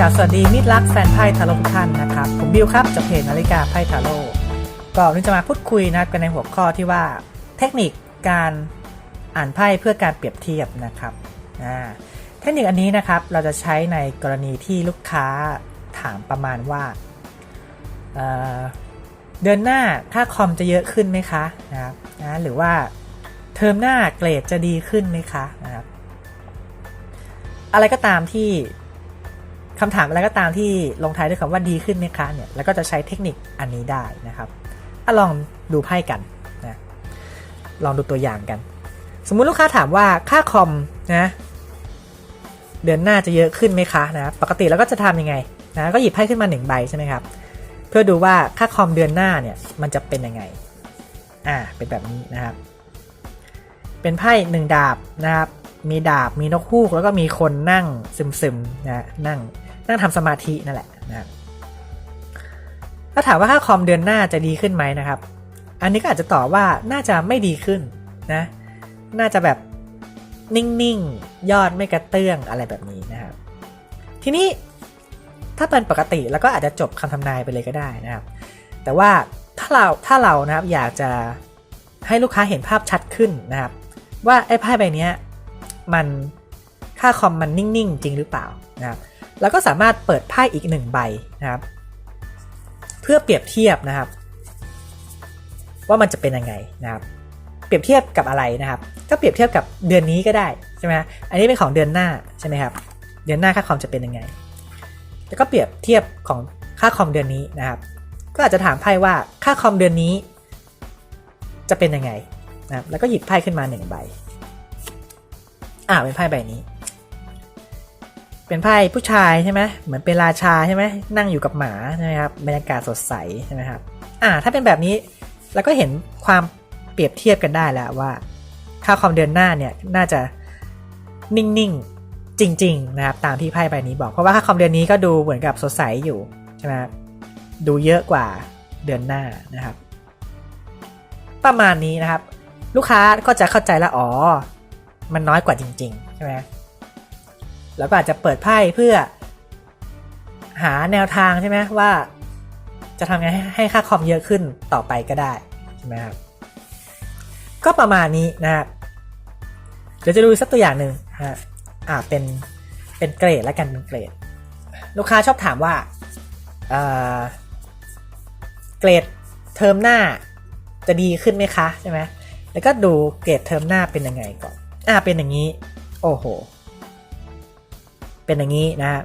กาสวัสดีมิตรรักแฟนไพ่ทาโร่ทุกท่านนะครับ ผมบิวครับจากเพจนาฬิกาไพ่ทาโร่ก็วันนี้จะมาพูดคุยนะครับกันในหัวข้อที่ว่าเทคนิคการอ่านไพ่เพื่อการเปรียบเทียบนะครับเทคนิคอันนี้นะครับเราจะใช้ในกรณีที่ลูกค้าถามประมาณว่าเเดือนหน้าค่าคอมจะเยอะขึ้นไหมคะนะครับนะหรือว่าเทอมหน้าเกรดจะดีขึ้นไหมคะนะครับอะไรก็ตามที่ คำถามอะไรก็ตามที่ลงท้ายด้วยคำว่าดีขึ้นไหมคะเนี่ยแล้วก็จะใช้เทคนิคอันนี้ได้นะครับอลองดูไพ่กันนะลองดูตัวอย่างกัน สมมุติลูกค้าถามว่าค่าคอมนะเดือนหน้าจะเยอะขึ้นไหมคะนะปกติเราก็จะทำยังไงนะก็หยิบไพ่ขึ้นมาหนึ่งใบใช่ไหมครับเพื่อดูว่าค่าคอมเดือนหน้าเนี่ยมันจะเป็นยังไงอ่าเป็นแบบนี้นะครับ เป็นไพ่หนึ่งดาบนะครับมีดาบมีนกฮูกแล้วก็มีคนนั่งซึมๆนะนั่ง นั่งทำสมาธินั่นแหละนะครับถ้าถามว่าค่าคอมเดือนหน้าจะดีขึ้นไหมนะครับ อันนี้ก็อาจจะตอบว่าน่าจะไม่ดีขึ้นนะ น่าจะแบบนิ่งๆ ยอดไม่กระเตื้องอะไรแบบนี้นะครับ ทีนี้ถ้าเป็นปกติแล้วก็อาจจะจบคำทำนายไปเลยก็ได้นะครับ แต่ว่าถ้าเราถ้าเรานะครับอยากจะให้ลูกค้าเห็นภาพชัดขึ้นนะครับ ว่าไอ้ไพ่ใบนี้มันค่าคอมมันนิ่งๆ จริงหรือเปล่านะครับ แล้วก็สามารถเปิดไพ่อีกหนึ่งใบนะครับ เพื่อเปรียบเทียบนะครับ ว่ามันจะเป็นยังไงนะครับ เปรียบเทียบกับอะไรนะครับ ก็เปรียบเทียบกับเดือนนี้ก็ได้ใช่ไหมอันนี้เป็นของเดือนหน้าใช่ไหมครับ เดือนหน้าค่าคอมจะเป็นยังไง แล้วก็เปรียบเทียบของค่าคอมเดือนนี้นะครับ ก็อาจจะถามไพ่ว่าค่าคอมเดือนนี้ จะเป็นยังไงนะครับแล้วก็หยิบไพ่ขึ้นมาหนึ่งใบอ่าเป็นไพ่ใบนี้ เป็นไพ่ผู้ชายใช่ไหมเหมือนเป็นราชาใช่ไหมนั่งอยู่กับหมาใช่ไหมครับบรรยากาศสดใสใช่ไหมครับอ่าถ้าเป็นแบบนี้เราก็เห็นความเปรียบเทียบกันได้แล้วว่า ค่าคอมเดือนหน้าเนี่ยน่าจะนิ่งๆจริง ๆ นะครับ ตามที่ไพ่ใบนี้บอกเพราะว่าค่าคอมเดือนนี้ก็ดูเหมือนกับสดใสอยู่ใช่ไหมดูเยอะกว่าเดือนหน้านะครับ ประมาณนี้นะครับ ลูกค้าก็จะเข้าใจล้วอ๋อมันน้อยกว่าจริง ๆ ใช่ไหม แล้วก็อาจจะเปิดไพ่เพื่อ หาแนวทางใช่ไหมว่า จะทำไงให้ให้ค่าคอมเยอะขึ้นต่อไปก็ได้ใช่ไหมครับก็ประมาณนี้นะครับเดี๋ยวจะดูสักตัวอย่างหนึ่งฮะอ่าเป็นเป็นเกรดแล้วกันเป็นเกรด ลูกค้าชอบถามว่าเอ่อเกรดเทอมหน้าจะดีขึ้นไหมคะใช่ไหมแล้วก็ดูเกรดเทอมหน้าเป็นยังไงก่อน อ่าเป็นอย่างนี้ โอ้โห เป็นอย่างนี้นะฮะ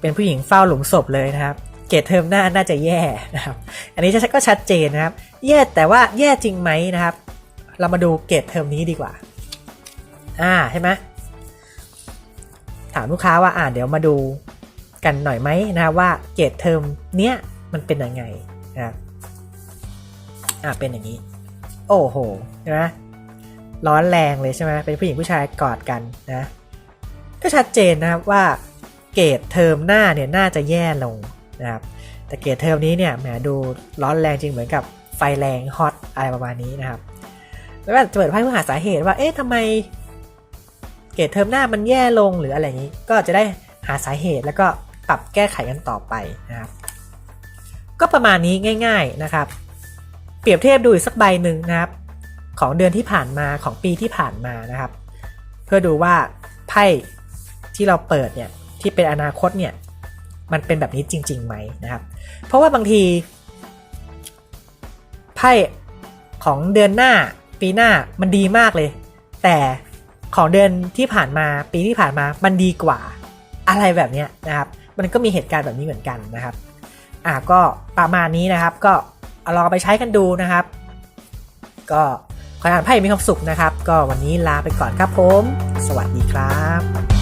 เป็นผู้หญิงเฝ้าหลุมศพเลยนะครับ เกรดเทอมหน้าน่าจะแย่นะครับ อันนี้ก็ชัดเจนนะครับ แย่แต่ว่าแย่จริงไหมนะครับ เรามาดูเกรดเทอมนี้ดีกว่า อ่าใช่ไหมถามลูกค้าว่าอ่าเดี๋ยวมาดูกันหน่อยไหมนะครับว่าเกรดเทอมเนี้ยมันเป็นยังไงนะครับอ่าเป็นอย่างนี้ โอ้โหใช่ไหมร้อนแรงเลยใช่ไหมเป็นผู้หญิงผู้ชายกอดกันนะ ก็ชัดเจนนะครับว่าเกรดเทอมหน้าเนี่ยน่าจะแย่ลงนะครับแต่เกรดเทอมนี้เนี่ยแหมดูร้อนแรงจริงเหมือนกับไฟแรงฮอตอะไรประมาณนี้นะครับแล้วก็จะเปิดไพ่เพื่อหาสาเหตุว่าเอ๊ะทำไมเกรดเทอมหน้ามันแย่ลงหรืออะไรอย่างนี้ ก็จะได้หาสาเหตุแล้วก็ปรับแก้ไขกันต่อไปนะครับ ก็ประมาณนี้ง่าย ๆนะครับ เปรียบเทียบดูอีกสักใบหนึ่งนะครับ ของเดือนที่ผ่านมาของปีที่ผ่านมานะครับ เพื่อดูว่าไพ่ ที่เราเปิดเนี่ยที่เป็นอนาคตเนี่ยมันเป็นแบบนี้จริงๆไหมนะครับ เพราะว่าบางทีไพ่ของเดือนหน้าปีหน้ามันดีมากเลย แต่ของเดือนที่ผ่านมาปีที่ผ่านมามันดีกว่าอะไรแบบนี้นะครับ มันก็มีเหตุการณ์แบบนี้เหมือนกันนะครับอะก็ประมาณนี้นะครับ ก็เอาลองไปใช้กันดูนะครับ ก็ขอให้อ่านไพ่มีความสุขนะครับ ก็วันนี้ลาไปก่อนครับผม สวัสดีครับ